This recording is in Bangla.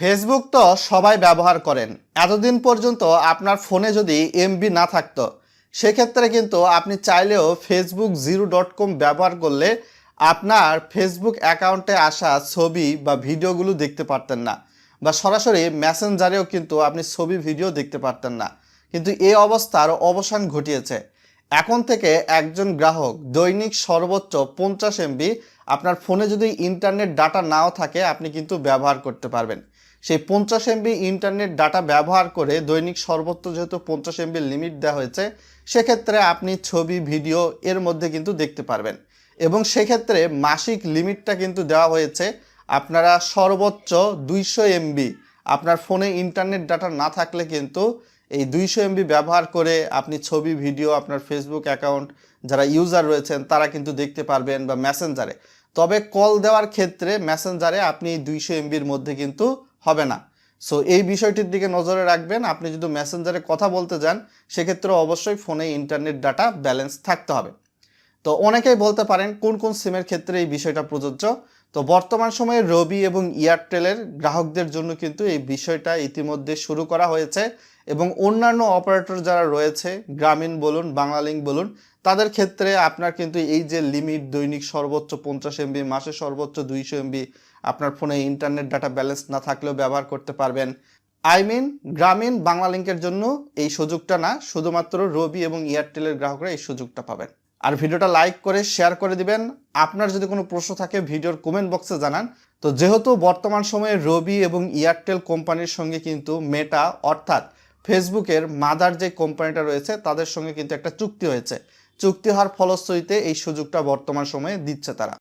ফেসবুক তো সবাই ব্যবহার করেন। এতদিন পর্যন্ত আপনার ফোনে যদি এমবি না থাকতো, সেক্ষেত্রে কিন্তু আপনি চাইলেও ফেসবুক জিরো ডট কম ব্যবহার করলে আপনার ফেসবুক অ্যাকাউন্টে আসা ছবি বা ভিডিওগুলো দেখতে পারতেন না। বা সরাসরি মেসেঞ্জারেও কিন্তু আপনি ছবি, ভিডিও দেখতে পারতেন না। কিন্তু এই অবস্থার অবসান ঘটিয়েছে। এখন থেকে একজন গ্রাহক দৈনিক সর্বোচ্চ পঞ্চাশ এমবি আপনার ফোনে যদি ইন্টারনেট ডাটা নাও থাকে, আপনি কিন্তু ব্যবহার করতে পারবেন। সেই পঞ্চাশ এমবি ইন্টারনেট ডাটা ব্যবহার করে দৈনিক সর্বোচ্চ যেহেতু পঞ্চাশ এমবি লিমিট দেওয়া হয়েছে, সেক্ষেত্রে আপনি ছবি ভিডিও এর মধ্যে কিন্তু দেখতে পারবেন। এবং সেক্ষেত্রে মাসিক লিমিটটা কিন্তু দেওয়া হয়েছে আপনারা সর্বোচ্চ দুইশো এমবি আপনার ফোনে ইন্টারনেট ডাটা না থাকলে কিন্তু এই দুইশো এমবি ব্যবহার করে আপনি ছবি ভিডিও আপনার ফেসবুক অ্যাকাউন্ট যারা ইউজার রয়েছেন, তারা কিন্তু দেখতে পারবেন বা ম্যাসেঞ্জারে তবে কল দেওয়ার ক্ষেত্রে ম্যাসেঞ্জারে আপনি দুইশো এমবির মধ্যে কিন্তু হবে না। সো এই বিষয়টির দিকে নজরে রাখবেন। আপনি যদি ম্যাসেঞ্জারে কথা বলতে যান, সেক্ষেত্রে অবশ্যই ফোনে ইন্টারনেট ডাটা ব্যালেন্স থাকতে হবে। তো অনেকেই বলতে পারেন কোন কোন সিমের ক্ষেত্রে এই বিষয়টা প্রযোজ্য। তো বর্তমান সময়ে রবি এবং এয়ারটেলের গ্রাহকদের জন্য কিন্তু এই বিষয়টা ইতিমধ্যে শুরু করা হয়েছে এবং অন্যান্য অপারেটর যারা রয়েছে, গ্রামীণ বলুন, বাংলালিংক বলুন, তাদের ক্ষেত্রে আপনার কিন্তু এই যে লিমিট, দৈনিক সর্বোচ্চ পঞ্চাশ এমবি, মাসে সর্বোচ্চ দুইশো এমবি, আপনার ফোনে ইন্টারনেট ডাটা ব্যালেন্স না থাকলেও ব্যবহার করতে পারবেন। আই মিন গ্রামীণ বাংলালিংকের জন্য এই সুযোগটা না, শুধুমাত্র রবি এবং এয়ারটেলের গ্রাহকরা এই সুযোগটা পাবেন। আর ভিডিওটা লাইক করে শেয়ার করে দিবেন। আপনার যদি কোনো প্রশ্ন থাকে, ভিডিওর কমেন্ট বক্সে জানান। তো যেহেতু বর্তমান সময়ে রবি এবং এয়ারটেল কোম্পানির সঙ্গে কিন্তু মেটা অর্থাৎ ফেসবুকের মাদার যে কোম্পানিটা রয়েছে, তাদের সঙ্গে কিন্তু একটা চুক্তি হয়েছে। চুক্তি হওয়ার ফলশ্রুতিতে এই সুযোগটা বর্তমান সময়ে দিচ্ছে তারা।